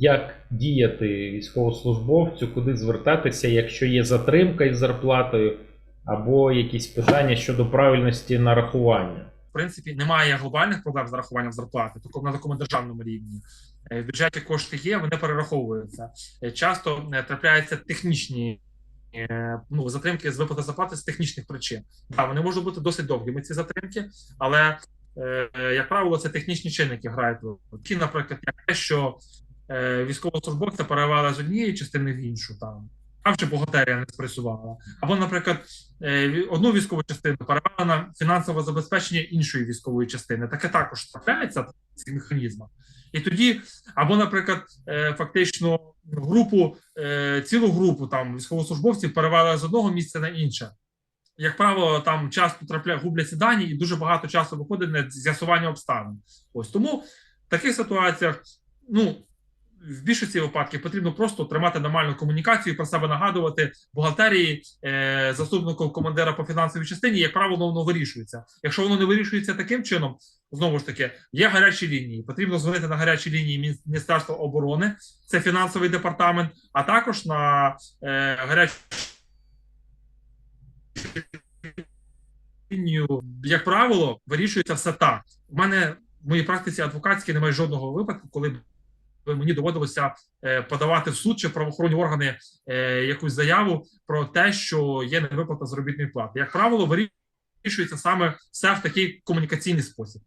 як діяти військовослужбовцю, куди звертатися, якщо є затримка із зарплатою, або якісь питання щодо правильності нарахування. в принципі немає глобальних проблем з нарахуванням зарплати, тільки на такому державному рівні. Е, В бюджеті кошти є, вони перераховуються. Е, Часто е, трапляються технічні ну, затримки з виплати зарплати з технічних причин. Так, вони можуть бути досить довгими, ці затримки, але, як правило, це технічні чинники грають. Наприклад, те, що військовослужбовця перевели з однієї частини в іншу там. Там вже бухгалтерія не спрацювала. Або, наприклад, е, одну військову частину перевели на фінансове забезпечення іншої військової частини. Таке також трапляється в цих механізмах. І тоді, або, наприклад, е, фактично групу, е, цілу групу там військовослужбовців перевели з одного місця на інше. Як правило, там часто трапля губляться дані, і дуже багато часу виходить на з'ясування обставин. Ось тому в таких ситуаціях, ну в більшості випадків потрібно просто тримати нормальну комунікацію, про себе нагадувати бухгалтерії, е, заступнику командира по фінансовій частині, як правило, воно вирішується. Якщо воно не вирішується таким чином, знову ж таки, є гарячі лінії. Потрібно дзвонити на гарячі лінії Міністерства оборони, це фінансовий департамент, а також на е, гарячу лінію, як правило, вирішується все так. У мене в моїй практиці адвокатській немає жодного випадку, коли мені доводилося е, подавати в суд чи правоохоронні органи е, якусь заяву про те, що є невиплата заробітної плати. Як правило, вирішується саме все в такий комунікаційний спосіб.